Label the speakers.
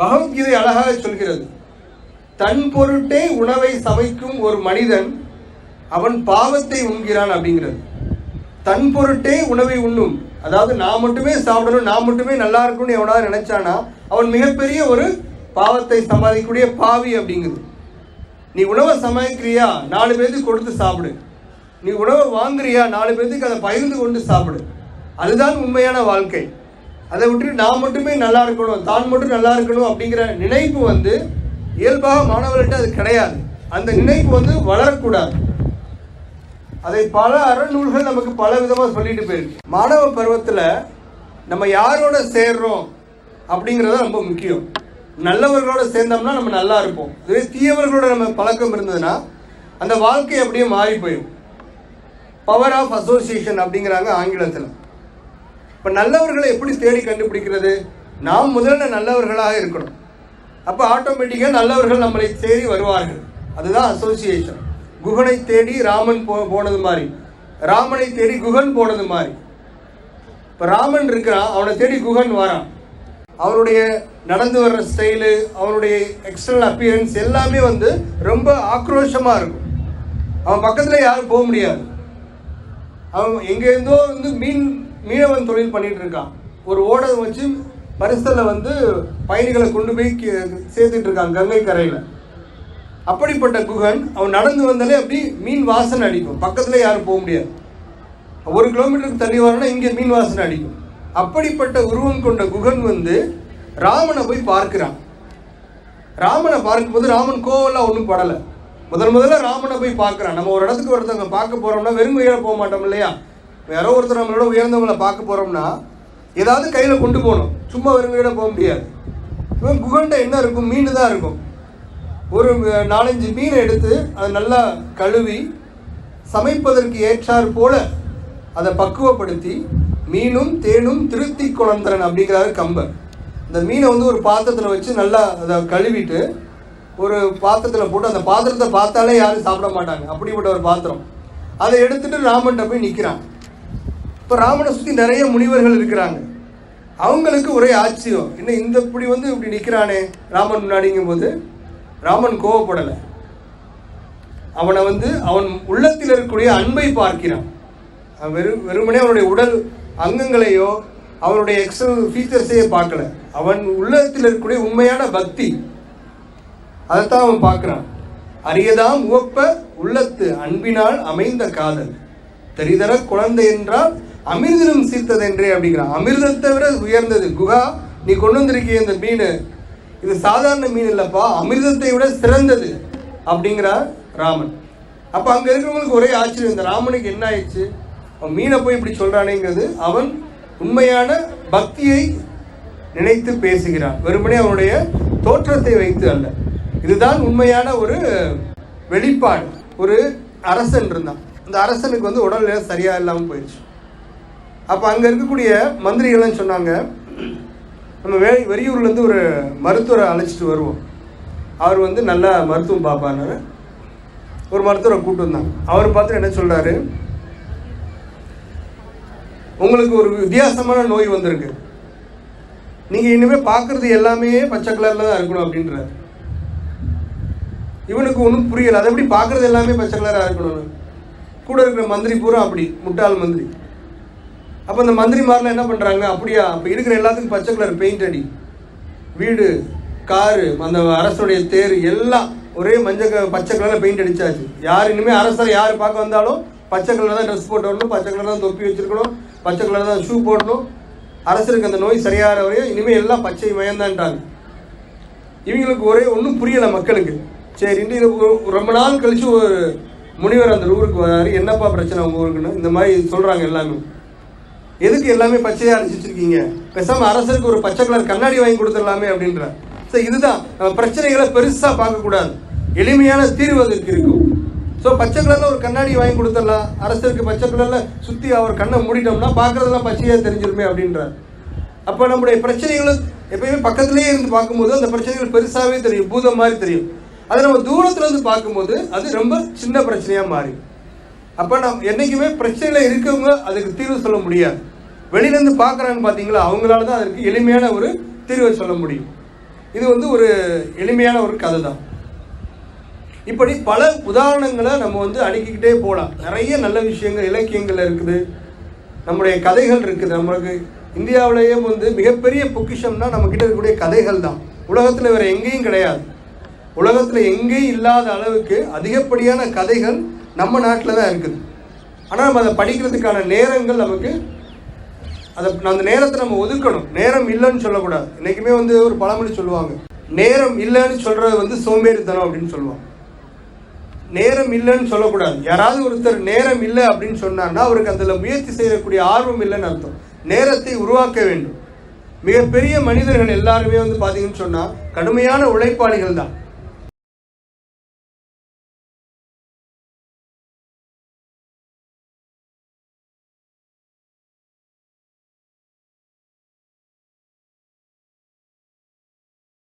Speaker 1: பகவத்கீதை அழகாக சொல்கிறது. தன் பொருட்டே உணவை சமைக்கும் ஒரு மனிதன் அவன் பாவத்தை உண்கிறான் அப்படிங்கிறது. தன் பொருட்டே உணவை உண்ணும். அதாவது நான் மட்டுமே சாப்பிடணும் நான் மட்டுமே நல்லா இருக்கணும்னு எவனாவது நினைச்சானா அவன் மிகப்பெரிய ஒரு பாவத்தை சம்பாதிக்கக்கூடிய பாவி அப்படிங்குது. நீ உணவை சமைக்கிறியா? நாலு பேருக்கு கொடுத்து சாப்பிடு. நீ உணவை வாங்குறியா? நாலு பேருக்கு அதை பகிர்ந்து கொண்டு சாப்பிடு. அதுதான் உண்மையான வாழ்க்கை. அதை விட்டு நான் மட்டுமே நல்லா இருக்கணும் தான் மட்டும் நல்லா இருக்கணும் அப்படிங்கிற நினைப்பு வந்து இயல்பாக மாணவர்கள்ட்ட அது கிடையாது. அந்த நினைப்பு வந்து வளரக்கூடாது. அதை பல அறநூல்கள் நமக்கு பல விதமாக சொல்லிட்டு போயிருக்கு. மாணவ பருவத்தில் நம்ம யாரோட சேர்றோம் அப்படிங்கிறது ரொம்ப முக்கியம். நல்லவர்களோட சேர்ந்தோம்னா நம்ம நல்லா இருப்போம். இதுவே தீயவர்களோட நம்ம பழக்கம் இருந்ததுன்னா அந்த வாழ்க்கை அப்படியே மாறி போயிடும். பவர் ஆஃப் அசோசியேஷன் அப்படிங்கிறாங்க ஆங்கிலத்தில். இப்போ நல்லவர்களை எப்படி தேடி கண்டுபிடிக்கிறது? நாம் முதல்ல நல்லவர்களாக இருக்கணும். அப்போ ஆட்டோமேட்டிக்காக நல்லவர்கள் நம்மளை தேடி வருவார்கள். அதுதான் அசோசியேஷன் குகனை தேடி ராமன் போ போனது மாதிரி. ராமனை தேடி குகன் போனது மாதிரி. இப்போ ராமன் இருக்கிறான் அவனை தேடி குகன் வரான். அவருடைய நடந்து வர்ற ஸ்டைலு அவனுடைய எக்ஸ்டர்னல் அப்பியரன்ஸ் எல்லாமே வந்து ரொம்ப ஆக்ரோஷமாக இருக்கும். அவன் பக்கத்தில் யாரும் போக முடியாது. அவன் எங்கேருந்தோ வந்து மீன் மீனவன் தொழில் பண்ணிட்டு இருக்கான். ஒரு ஓடம் வச்சு பரிசலில் வந்து பயணிகளை கொண்டு போய் சேர்த்துட்டு இருக்கான் கங்கை கரையில். அப்படிப்பட்ட குகன் அவன் நடந்து வந்தாலே அப்படி மீன் வாசனை அடிக்கும். பக்கத்தில் யாரும் போக முடியாது. ஒரு கிலோமீட்டருக்கு தள்ளி வரணும்னா இங்கே மீன் வாசனை அடிக்கும். அப்படிப்பட்ட உருவம் கொண்ட குகன் வந்து ராமனை போய் பார்க்கிறான். ராமனை பார்க்கும்போது ராமன் கோவெல்லாம் ஒன்றும் படலை. முதல் முதல்ல ராமனை போய் பார்க்குறான். நம்ம ஒரு இடத்துக்கு ஒருத்தவங்க பார்க்க போகிறோம்னா வெறும் போக மாட்டோம் இல்லையா? யாரோ ஒருத்தர் நம்மளோட உயர்ந்தவங்களை பார்க்க போகிறோம்னா ஏதாவது கையில் கொண்டு போகணும். சும்மா வெறுங்கையோட போக முடியாது. இவன் குகண்டை என்ன இருக்கும்? மீன் தான் இருக்கும். ஒரு நாலஞ்சு மீனை எடுத்து அதை நல்லா கழுவி சமைப்பதற்கு ஏற்றார் போல அதை பக்குவப்படுத்தி மீனும் தேனும் திருத்தி குழந்தரன் அப்படிங்கிறாரு கம்பர். இந்த மீனை வந்து ஒரு பாத்திரத்தில் வச்சு நல்லா அதை கழுவிட்டு ஒரு பாத்திரத்தில் போட்டு அந்த பாத்திரத்தை பார்த்தாலே யாரும் சாப்பிட மாட்டாங்க. அப்படிப்பட்ட ஒரு பாத்திரம். அதை எடுத்துட்டு ராமன்கிட்ட போய் நிற்கிறான் இப்போ ராமனை சுற்றி நிறைய முனிவர்கள் இருக்கிறாங்க. அவங்களுக்கு ஒரே ஆச்சரியம். என்ன இந்த இப்படி வந்து இப்படி நிற்கிறானே ராமன் முன்னாடிங்கும்போது ராமன் கோவப்படலை. அவனை வந்து அவன் உள்ளத்தில் இருக்கக்கூடிய அன்பை பார்க்கிறான். அவன் வெறும் வெறுமனே அவனுடைய உடல் அங்கங்களையோ அவனுடைய எக்ஸல் ஃபீச்சர்ஸையே பார்க்கல. அவன் உள்ளத்தில் இருக்கக்கூடிய உண்மையான பக்தி அதைத்தான் அவன் பார்க்குறான். அரியதாம் உவப்ப உள்ளத்து அன்பினால் அமைந்த காதல். தெரிதர குழந்தை என்றால் அமிர்தம் சீர்த்ததென்றே அப்படிங்கிறான் அமிர்தத்தை விட உயர்ந்தது. குகா நீ கொண்டு வந்திருக்கிய இந்த மீன். இது சாதாரண மீன் இல்லைப்பா. அமிர்தத்தை விட சிறந்தது அப்படிங்கிறார் ராமன். அப்போ அங்கே இருக்கிறவங்களுக்கு ஒரே ஆச்சரியம். இந்த ராமனுக்கு என்ன ஆயிடுச்சு? அவன் மீனை போய் இப்படி சொல்கிறானேங்கிறது அவன் உண்மையான பக்தியை நினைத்து பேசுகிறான். வெறுமனே அவனுடைய தோற்றத்தை வைத்து அல்ல. இதுதான் உண்மையான ஒரு வெளிப்பாடு. ஒரு அரசன் இருந்தான். அந்த அரசனுக்கு வந்து உடல்நிலை சரியாக இல்லாமல் போயிடுச்சு. அப்போ அங்கே இருக்கக்கூடிய மந்திரிகள்லாம் சொன்னாங்க நம்ம வெ வெளியூர்லேருந்து ஒரு மருத்துவரை அழைச்சிட்டு வருவோம். அவர் வந்து நல்லா மருத்துவம் பார்ப்பாரு. ஒரு மருத்துவரை கூப்பிட்டு வந்தாங்க. அவர் பார்த்து என்ன சொல்கிறாரு உங்களுக்கு ஒரு வித்தியாசமான நோய் வந்திருக்கு. நீங்கள் இனிமேல் பார்க்குறது எல்லாமே பச்சை கலரில் தான் இருக்கணும் அப்படின்றாரு. இவனுக்கு ஒன்றும் புரியலை. அதை எப்படி பார்க்குறது எல்லாமே பச்சை கலராக இருக்கணும்னு. கூட இருக்கிற மந்திரி பூரா அப்படி முட்டாள் மந்திரி. அப்போ இந்த மந்திரிமாரெலாம் என்ன பண்ணுறாங்க அப்படியா? அப்போ இருக்கிற எல்லாத்துக்கும் பச்சை கலர் பெயிண்ட் அடி. வீடு காரு அந்த அரசுடைய தேர் எல்லாம் ஒரே மஞ்சள் க- பச்சை கலரில் பெயிண்ட் அடிச்சாச்சு. யார் இனிமேல் அரசரை யார் பார்க்க வந்தாலும் பச்சை கலர் தான் ட்ரெஸ் போட்டு வரணும் பச்சை கலர் தான் தொப்பி வச்சிருக்கணும் பச்சை கலர் தான் ஷூ போடணும். அரசருக்கு அந்த நோய் சரியாகிற வரையும் இனிமேல் எல்லாம் பச்சை மயந்தான்றாங்க இவங்களுக்கு ஒரே ஒன்றும் புரியலை மக்களுக்கு. சரி இது ரொம்ப நாள் கழித்து ஒரு முனிவர் அந்த ஊருக்கு வராரு. என்னப்பா பிரச்சனை உங்க ஊருக்குன்னு இந்த மாதிரி சொல்கிறாங்க எல்லாமே. எதுக்கு எல்லாமே பச்சையாக அரைச்சி வச்சுருக்கீங்க? பேசாம அரசருக்கு ஒரு பச்சை கலர் கண்ணாடி வாங்கி கொடுத்துடலாமே அப்படின்ற ஸோ இதுதான். நம்ம பிரச்சனைகளை பெருசாக பார்க்கக்கூடாது. எளிமையான தீர்வு அதற்கு இருக்கும். ஸோ பச்சை கலரில் ஒரு கண்ணாடி வாங்கி கொடுத்துடலாம். அரசருக்கு பச்சை கலரில் சுற்றி அவர் கண்ணை மூடிட்டோம்னா பார்க்குறதெல்லாம் பச்சையாக தெரிஞ்சிருமே அப்படின்றார். அப்போ நம்முடைய பிரச்சனைகளும் எப்பயுமே பக்கத்துலேயே இருந்து பார்க்கும்போது அந்த பிரச்சனைகள் பெருசாகவே தெரியும். பூதம் மாதிரி தெரியும். அதை நம்ம தூரத்தில் இருந்து பார்க்கும்போது அது ரொம்ப சின்ன பிரச்சனையாக மாறி அப்போ நம்ம என்றைக்குமே பிரச்சனையில் இருக்கவங்க அதுக்கு தீர்வு சொல்ல முடியாது. வெளியிலேருந்து பார்க்குறாங்க பார்த்தீங்களா அவங்களால தான் அதுக்கு எளிமையான ஒரு தீர்வை சொல்ல முடியும். இது வந்து ஒரு எளிமையான ஒரு கதை தான் இப்படி பல உதாரணங்களை நம்ம வந்து அடுக்கிக்கிட்டே போகலாம் நிறைய நல்ல விஷயங்கள் இலக்கியங்கள் இருக்குது. நம்முடைய கதைகள் இருக்குது. நம்மளுக்கு இந்தியாவிலேயே வந்து மிகப்பெரிய பொக்கிஷம்னா நம்ம கிட்ட இருக்கக்கூடிய கதைகள் தான். உலகத்தில் வேற எங்கேயும் கிடையாது. உலகத்தில் எங்கேயும் இல்லாத அளவுக்கு அதிகப்படியான கதைகள் நம்ம நாட்டில் தான் இருக்குது. ஆனால் நம்ம அதை படிக்கிறதுக்கான நேரங்கள் நமக்கு அதை அந்த நேரத்தை நம்ம ஒதுக்கணும். நேரம் இல்லைன்னு சொல்லக்கூடாது. இன்றைக்குமே வந்து ஒரு பழமொழி சொல்லுவாங்க. நேரம் இல்லைன்னு சொல்கிறது வந்து சோம்பேறித்தனம் அப்படின்னு சொல்லுவாங்க. நேரம் இல்லைன்னு சொல்லக்கூடாது. யாராவது ஒருத்தர் நேரம் இல்லை அப்படின்னு சொன்னார்னா அவருக்கு அதில் முயற்சி செய்யக்கூடிய ஆர்வம் இல்லைன்னு அர்த்தம். நேரத்தை உருவாக்க வேண்டும். மிகப்பெரிய மனிதர்கள் எல்லாருமே வந்து பார்த்தீங்கன்னு சொன்னால் கடுமையான உழைப்பாளிகள் தான்.